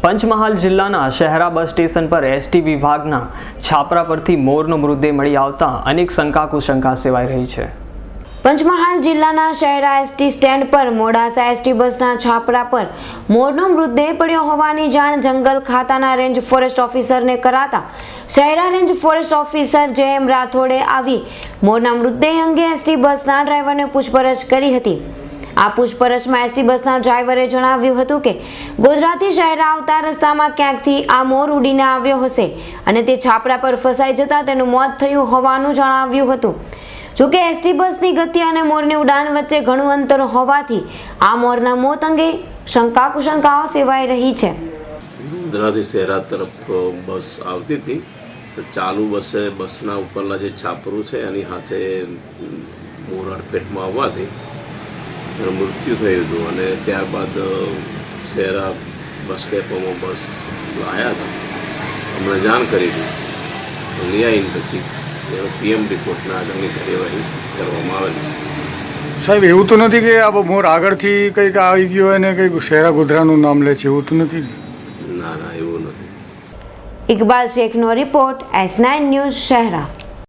પંચમહાલ જિલ્લાના Shehera bus station પર ST વિભાગના છાપરા પરથી મોરનો મૃતદેહ મળી આવતા અનેક શંકા કુશંકા સેવાઈ રહી છે. પંચમહાલ જિલ્લાના શહેરા એસટી સ્ટેન્ડ પર મોડાસા એસટી બસના છાપરા પર મોરનો મૃતદેહ પડ્યો હોવાની જાણ જંગલ ખાતાના રેન્જ ફોરેસ્ટ ઓફિસરને કરાતા શહેરા રેન્જ ફોરેસ્ટ ઓફિસર જે એમ રાઠોડે આવી મોરના મૃતદેહ અંગે એસટી બસના ડ્રાઈવરને પૂછપરછ કરી હતી. આ પૂછપરછમાં એસટી બસના ડ્રાઈવરે જણાવ્યું હતું કે, ગોધરાથી શહેરા આવતા રસ્તામાં ક્યાંકથી આ મોર ઉડીને આવ્યો હશે અને તે છાપરા પર ફસાઈ જતા તેનું મોત થયું હોવાનું જણાવ્યું હતું. જોકે એસટી બસની ગતિ અને મોરની ઉડાન વચ્ચે ઘણું અંતર હોવાથી આ મોરના મોત અંગે શંકા કુશંકાઓ સેવાઈ રહી છે. ગોધરાથી શહેરા તરફ બસ આવતી હતી. ચાલુ બસે બસના ઉપરના જે છાપરું છે એની સાથે મોર અડફેટમાં આવવાથી મૃત્યુ થયું હતું અને ત્યારબાદ શહેરા બસ ડેપોમાં બસ આવ્યા હતા. અમને જાણ કરી હતી. લઈ આવીને પછી એનો પીએમ રિપોર્ટના આગળની કાર્યવાહી કરવામાં આવેલી છે. સાહેબ એવું તો નથી કે આ મોર આગળથી કંઈક આવી ગયો અને કંઈક શહેરા ગોધરાનું નામ લે છે એવું તો નથી ના ના એવું નથી. Iqbal શેખનો report S nine news Shehera.